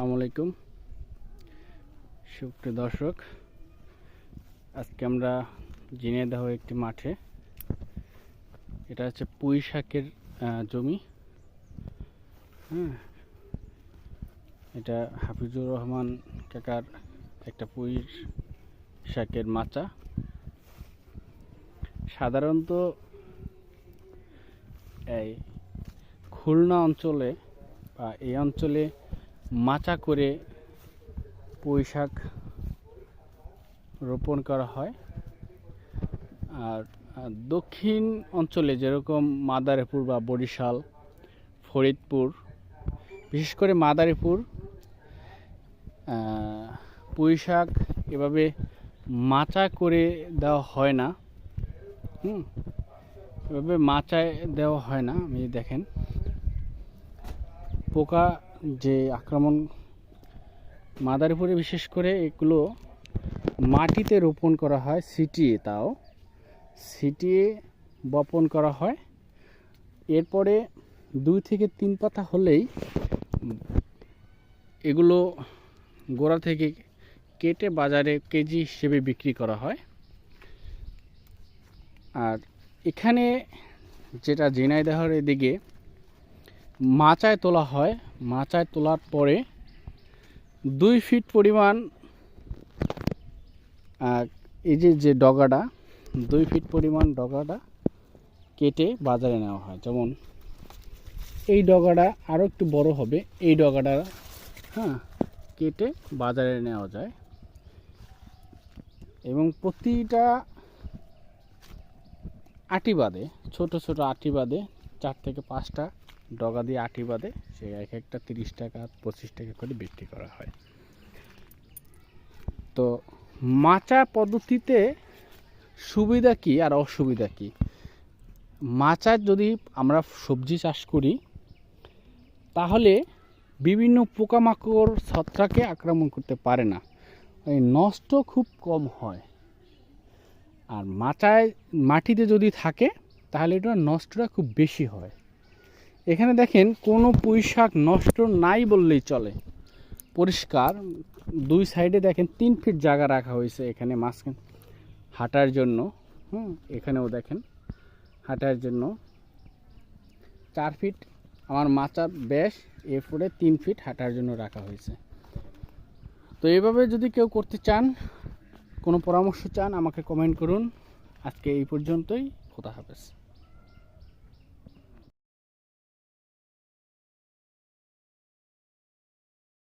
আসসালামু আলাইকুম। সুপ্রিয় দর্শক, আজকে আমরা ঝিনাইদহ একটি মাঠে, এটা হচ্ছে পুঁই শাকের জমি। হ্যাঁ এটা হাফিজুর রহমান কাকার একটা পুঁই শাকের মাচা। সাধারণত এই খুলনা অঞ্চলে বা এই অঞ্চলে মাচা করে পুঁই শাক রোপণ করা হয়। আর দক্ষিণ অঞ্চলে যেরকম মাদারীপুর বা বরিশাল ফরিদপুর বিশেষ করে মাদারীপুর আহ, পুঁই শাক এভাবে মাচা করে দেওয়া হয় না। হুম এভাবে মাচায় দেওয়া হয় না আপনি দেখেন। পোকা যে আক্রমণ মাদারীপুরে বিশেষ করে এগুলো মাটিতে রোপণ করা হয়, সিটিয়ে তাও। সিটিয়ে বপন করা হয়। এরপরে দুই থেকে তিন পাতা হলেই এগুলো গোড়া থেকে কেটে বাজারে কেজি হিসেবে বিক্রি করা হয়। আর এখানে যেটা ঝিনাইদহের এদিকে মাচায় তোলা হয়। মাচায় তোলার পরে দুই ফিট পরিমাণ এই যে যে ডগাটা, দুই ফিট পরিমাণ ডগাটা কেটে বাজারে নেওয়া হয়। যেমন এই ডগাটা আরও একটু বড় হবে, এই ডগাটা হ্যাঁ কেটে বাজারে নেওয়া যায়। এবং প্রতিটা আটি বাদে, ছোট ছোট আটি বাদে, চার থেকে পাঁচটা ডগা দিয়ে আটি বাদে সে এক একটা তিরিশ টাকা, পঁচিশ টাকা করে বিক্রি করা হয়। তো মাচা পদ্ধতিতে সুবিধা কি আর অসুবিধা কি? মাচার যদি আমরা সবজি চাষ করি, তাহলে বিভিন্ন পোকামাকড় ছত্রাকে আক্রমণ করতে পারে না। এই নষ্ট খুব কম হয়। আর মাচায়, মাটিতে যদি থাকে, তাহলে এটা নষ্টটা খুব বেশি হয়। এখানে দেখেন কোনো পুঁই শাক নষ্ট নাই বললেই চলে। পরিষ্কার, দুই সাইডে দেখেন তিন ফিট জায়গা রাখা হয়েছে এখানে মাঝখানে, হাঁটার জন্য, হুম, এখানেও দেখেন, হাঁটার জন্য। চার ফিট, আমার মাচার ব্যাস, এরপরে তিন ফিট হাঁটার জন্য রাখা হয়েছে। তো এইভাবে যদি কেউ করতে চান, কোনো পরামর্শ চান, আমাকে কমেন্ট করুন। আজকে এই পর্যন্তই, খোদা হাফেজ।